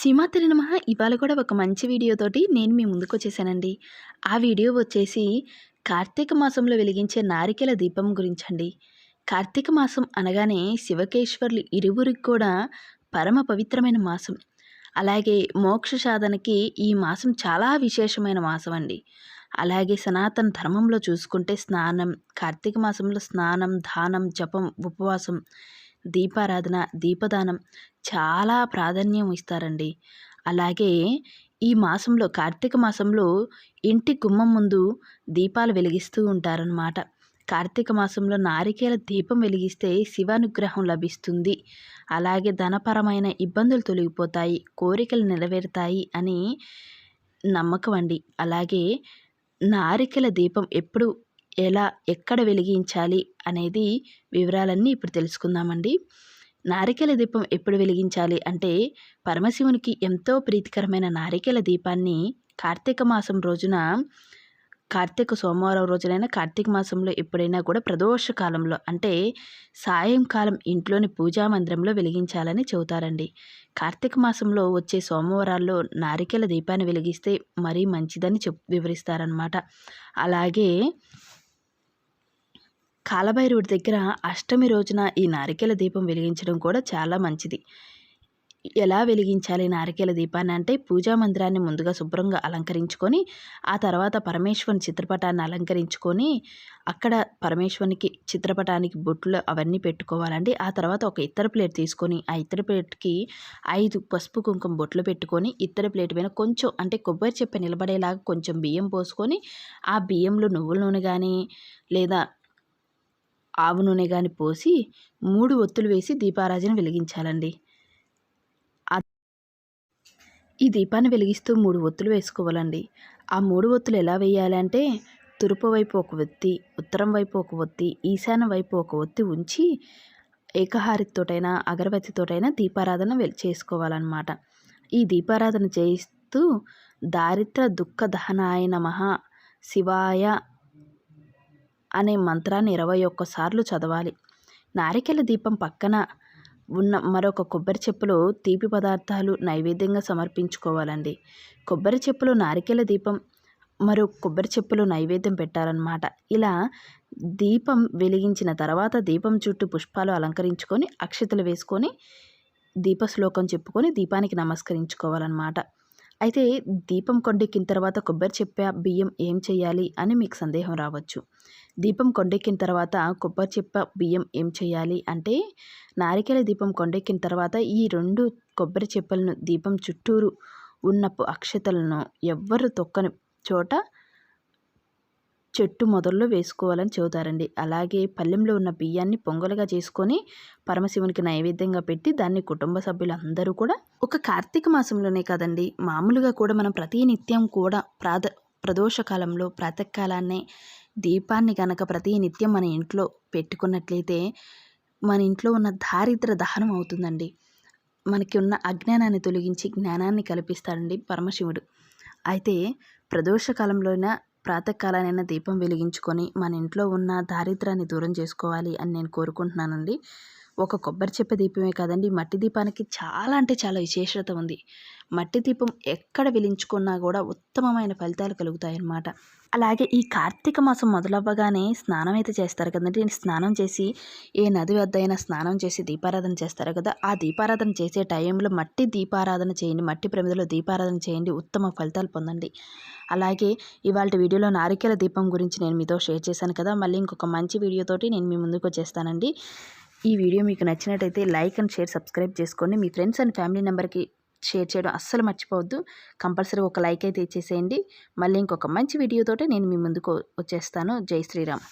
సింహాద్రి నమః. ఇవాళ కూడా ఒక మంచి వీడియోతోటి నేను మీ ముందుకు వచ్చేసానండి. ఆ వీడియో వచ్చేసి కార్తీక మాసంలో వెలిగించే నారికెల దీపం గురించండి. కార్తీక మాసం అనగానే శివకేశ్వర్లు ఇరువురికి కూడా పరమ పవిత్రమైన మాసం. అలాగే మోక్ష సాధనకి ఈ మాసం చాలా విశేషమైన మాసం అండి అలాగే సనాతన ధర్మంలో చూసుకుంటే స్నానం కార్తీక మాసంలో స్నానం దానం జపం ఉపవాసం దీపారాధన దీపదానం చాలా ప్రాధాన్యం ఇస్తారండి. అలాగే ఈ మాసంలో కార్తీక మాసంలో ఇంటి గుమ్మం ముందు దీపాలు వెలిగిస్తూ ఉంటారనమాట కార్తీక మాసంలో నారికేల దీపం వెలిగిస్తే శివానుగ్రహం లభిస్తుంది. అలాగే ధనపరమైన ఇబ్బందులు తొలగిపోతాయి కోరికలు నెరవేరుతాయి అని నమ్మకం అండి. అలాగే నారికల దీపం ఎప్పుడు ఎలా ఎక్కడ వెలిగించాలి అనేది వివరాలన్నీ ఇప్పుడు తెలుసుకుందామండి. నారికెల దీపం ఎప్పుడు వెలిగించాలి అంటే పరమశివునికి ఎంతో ప్రీతికరమైన నారికెల దీపాన్ని కార్తీక మాసం రోజున కార్తీక సోమవారం రోజునైనా కార్తీక మాసంలో ఎప్పుడైనా కూడా ప్రదోష కాలంలో అంటే సాయంకాలం ఇంట్లోని పూజా మందిరంలో వెలిగించాలని చెబుతారండి. కార్తీక మాసంలో వచ్చే సోమవారాల్లో నారికెల దీపాన్ని వెలిగిస్తే మరీ మంచిదని చెప్ వివరిస్తారనమాట అలాగే కాలభైరవుడి దగ్గర అష్టమి రోజున ఈ నారికేల దీపం వెలిగించడం కూడా చాలా మంచిది. ఎలా వెలిగించాలి నారికేల దీపాన్ని అంటే పూజా మందిరాన్ని ముందుగా శుభ్రంగా అలంకరించుకొని ఆ తర్వాత పరమేశ్వరుని చిత్రపటాన్ని అలంకరించుకొని అక్కడ పరమేశ్వరునికి చిత్రపటానికి బొట్లు అవన్నీ పెట్టుకోవాలండి. ఆ తర్వాత ఒక ఇతర ప్లేట్ తీసుకొని ఆ ఇత్తర ప్లేట్కి ఐదు పసుపు కుంకుమ బొట్లు పెట్టుకొని ఇత్తర ప్లేట్ మీద కొంచెం అంటే కొబ్బరి చెప్ప నిలబడేలాగా కొంచెం బియ్యం పోసుకొని ఆ బియ్యంలో నువ్వుల నూనె కానీ లేదా ఆవు నూనె కానీ పోసి మూడు ఒత్తులు వేసి దీపారాజన వెలిగించాలండి. ఈ దీపాన్ని వెలిగిస్తూ మూడు ఒత్తులు వేసుకోవాలండి. ఆ మూడు ఒత్తులు ఎలా వేయాలి అంటే తూర్పు వైపు ఒక ఒత్తి ఉత్తరం వైపు ఒక ఒత్తి ఈశాన్య వైపు ఒక ఒత్తి ఉంచి ఏకహారితోటైనా అగరబత్తితోటైనా దీపారాధన చేసుకోవాలన్నమాట. ఈ దీపారాధన చేయిస్తూ దారిద్ర దుఃఖ దహనాయ నమ శివాయ అనే మంత్రాన్ని ఇరవై ఒక్కసార్లు చదవాలి. నారికెల దీపం పక్కన ఉన్న మరొక కొబ్బరి చెప్పులో తీపి పదార్థాలు నైవేద్యంగా సమర్పించుకోవాలండి. కొబ్బరి చెప్పులో నారికెల దీపం మరో కొబ్బరి చెప్పులు నైవేద్యం పెట్టాలన్నమాట. ఇలా దీపం వెలిగించిన తర్వాత దీపం చుట్టూ పుష్పాలు అలంకరించుకొని అక్షతలు వేసుకొని దీపశ్లోకం చెప్పుకొని దీపానికి నమస్కరించుకోవాలన్నమాట. అయితే దీపం కొండెక్కిన తర్వాత కొబ్బరి చెప్ప బియ్యం ఏం చేయాలి అని మీకు సందేహం రావచ్చు. దీపం కొండెక్కిన తర్వాత కొబ్బరి చెప్ప బియ్యం ఏం చేయాలి అంటే నారికేల దీపం కొండెక్కిన తర్వాత ఈ రెండు కొబ్బరి చెప్పలను దీపం చుట్టూరు ఉన్నప్పు అక్షతలను ఎవ్వరు తొక్కని చోట చెట్టు మొదల్లో వేసుకోవాలని చెబుతారండి. అలాగే పల్లెంలో ఉన్న బియ్యాన్ని పొంగలుగా చేసుకొని పరమశివునికి నైవేద్యంగా పెట్టి దాన్ని కుటుంబ సభ్యులందరూ కూడా ఒక కార్తీక మాసంలోనే కదండి మామూలుగా కూడా మనం ప్రతి నిత్యం కూడా ప్రాద ప్రదోషకాలంలో ప్రాతకాలాన్నే దీపాన్ని కనుక ప్రతి నిత్యం మన ఇంట్లో పెట్టుకున్నట్లయితే మన ఇంట్లో ఉన్న దారిద్ర దహనం అవుతుందండి. మనకి ఉన్న అజ్ఞానాన్ని తొలగించి జ్ఞానాన్ని కల్పిస్తాడండి పరమశివుడు. అయితే ప్రదోషకాలంలోన ప్రాతకాలనైనా దీపం వెలిగించుకొని మన ఇంట్లో ఉన్న దారిద్రాన్ని దూరం చేసుకోవాలి అని నేను కోరుకుంటున్నానండి. ఒక కొబ్బరి చెప్ప దీపమే కాదండి మట్టి దీపానికి చాలా అంటే చాలా విశేషత ఉంది. మట్టి దీపం ఎక్కడ వెలించుకున్నా కూడా ఉత్తమమైన ఫలితాలు కలుగుతాయి అన్నమాట అలాగే ఈ కార్తీక మాసం మొదలవ్వగానే స్నానం అయితే చేస్తారు కదండి. స్నానం చేసి ఏ నది వద్ద అయినా స్నానం చేసి దీపారాధన చేస్తారు కదా ఆ దీపారాధన చేసే టైంలో మట్టి దీపారాధన చేయండి మట్టి ప్రమిదలో దీపారాధన చేయండి ఉత్తమ ఫలితాలు పొందండి. అలాగే ఇవాళ వీడియోలో నారికేల దీపం గురించి నేను మీతో షేర్ చేశాను కదా మళ్ళీ ఇంకొక మంచి వీడియోతోటి నేను మీ ముందుకు వచ్చేస్తానండి. ఈ వీడియో మీకు నచ్చినట్టయితే లైక్ అండ్ షేర్ సబ్స్క్రైబ్ చేసుకోండి. మీ ఫ్రెండ్స్ అండ్ ఫ్యామిలీ నెంబర్కి షేర్ చేయడం అస్సలు మర్చిపోవద్దు. కంపల్సరీ ఒక లైక్ అయితే ఇచ్చేసేయండి. మళ్ళీ ఇంకొక మంచి వీడియోతోటే నేను మీ ముందుకు వచ్చేస్తాను. జై శ్రీరామ్.